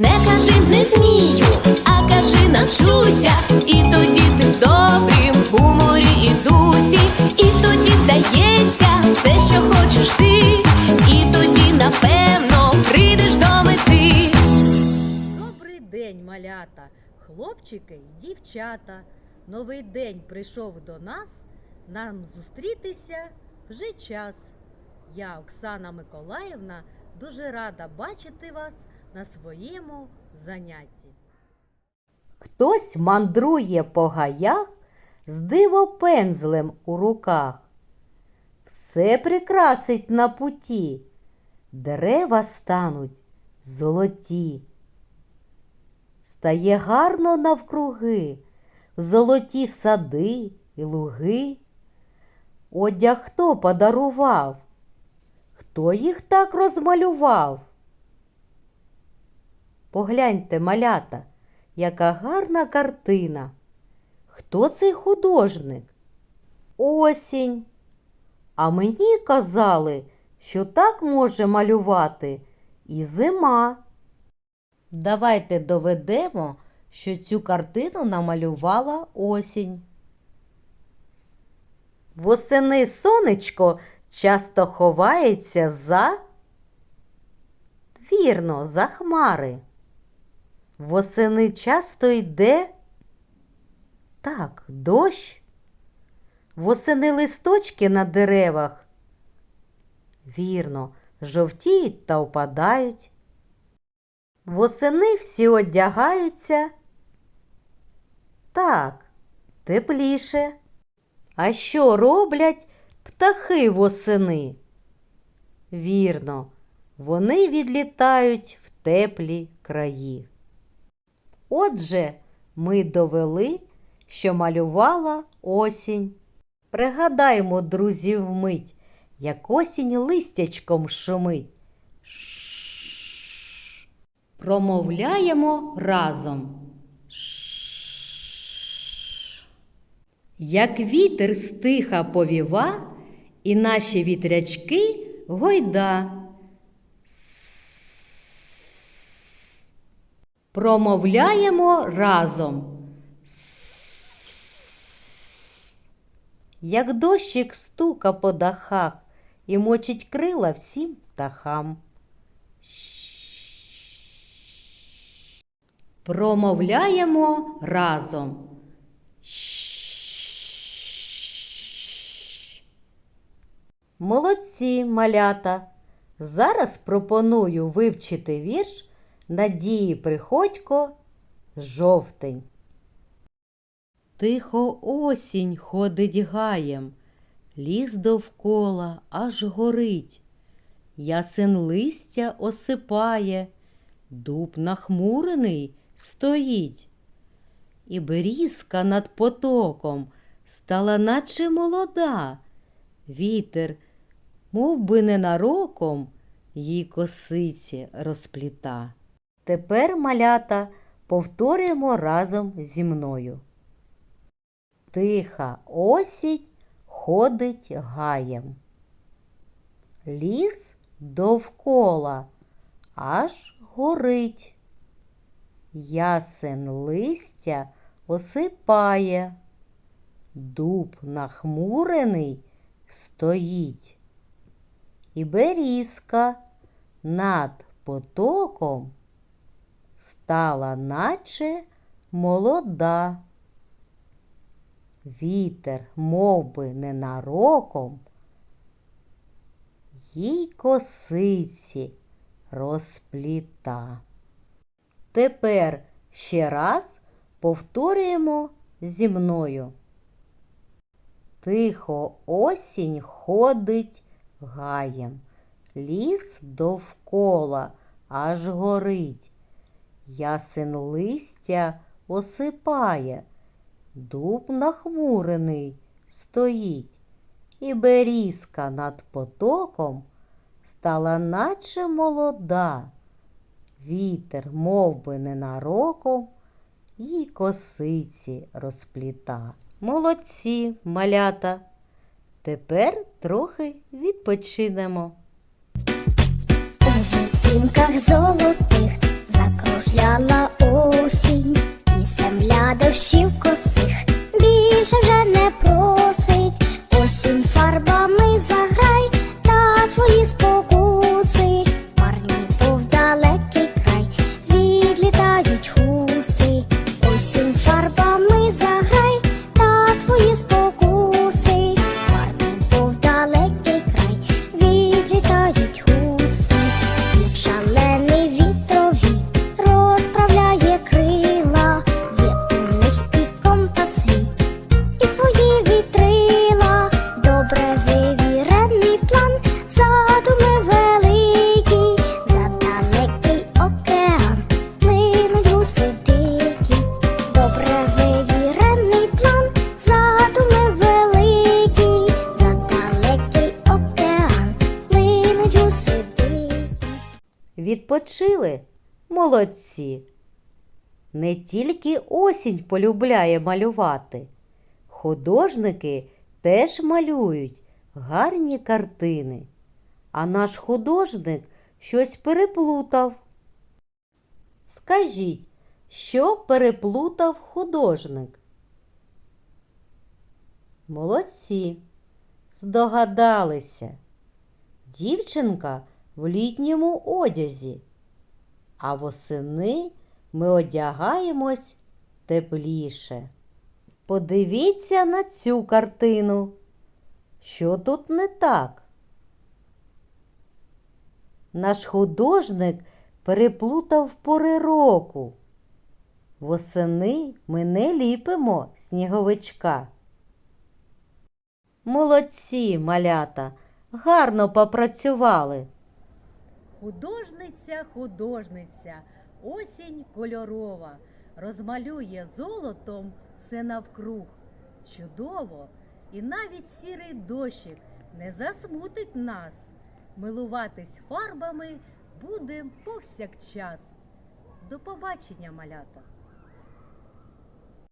Не кажи не вмію, а кажи навчуся. І тоді ти в добрім гуморі і дусі, і тоді вдається все, що хочеш ти, і тоді, напевно, прийдеш до мети. Добрий день, малята, хлопчики й дівчата. Новий день прийшов до нас. Нам зустрітися вже час. Я, Оксана Миколаївна, дуже рада бачити вас на своєму занятті. Хтось мандрує по гаях з дивопензлем у руках. Все прикрасить на путі, дерева стануть золоті. Стає гарно навкруги, золоті сади і луги. Одяг хто подарував? Хто їх так розмалював? Погляньте, малята, яка гарна картина. Хто цей художник? Осінь. А мені казали, що так може малювати і зима. Давайте доведемо, що цю картину намалювала осінь. Восени сонечко часто ховається за вірно, за хмари. Восени часто йде так, дощ. Восени листочки на деревах. Вірно, жовтіють та опадають. Восени всі одягаються. Так, тепліше. А що роблять птахи восени? Вірно, вони відлітають в теплі краї. Отже, ми довели, що малювала осінь. Пригадаймо, друзі, вмить, як осінь листячком шумить. Ш. Промовляємо разом. Ш. Як вітер стиха повіва, і наші вітрячки гойда. Промовляємо разом. Як дощик стука по дахах і мочить крила всім птахам. Промовляємо разом. Молодці, малята. Зараз пропоную вивчити вірш Надії Приходько Жовтень. Тихо осінь ходить гаєм, ліс довкола аж горить. Ясен листя осипає, дуб нахмурений стоїть. І берізка над потоком стала наче молода. Вітер, мов би ненароком, їй косиці розпліта. Тепер, малята, повторюємо разом зі мною. Тиха осінь ходить гаєм. Ліс довкола аж горить. Ясен листя осипає. Дуб нахмурений стоїть. І берізка над потоком стала наче молода. Вітер, мов би, ненароком, їй косиці розпліта. Тепер ще раз повторюємо зі мною. Тихо осінь ходить гаєм, ліс довкола аж горить. Ясен листя осипає, дуб нахмурений стоїть, і берізка над потоком стала наче молода. Вітер, мов би, ненароком, їй косиці розпліта. Молодці, малята. Тепер трохи відпочинемо. У відтінках золотих Ya Відпочили? Молодці. Не тільки осінь полюбляє малювати. Художники теж малюють гарні картини. А наш художник щось переплутав. Скажіть, що переплутав художник? Молодці, здогадалися. Дівчинка в літньому одязі, а восени ми одягаємось тепліше. Подивіться на цю картину. Що тут не так? Наш художник переплутав пори року. Восени ми не ліпимо сніговичка. Молодці, малята, гарно попрацювали. Художниця, художниця, осінь кольорова, розмалює золотом все навкруг. Чудово, і навіть сірий дощик не засмутить нас. Милуватись фарбами будем повсякчас. До побачення, малята!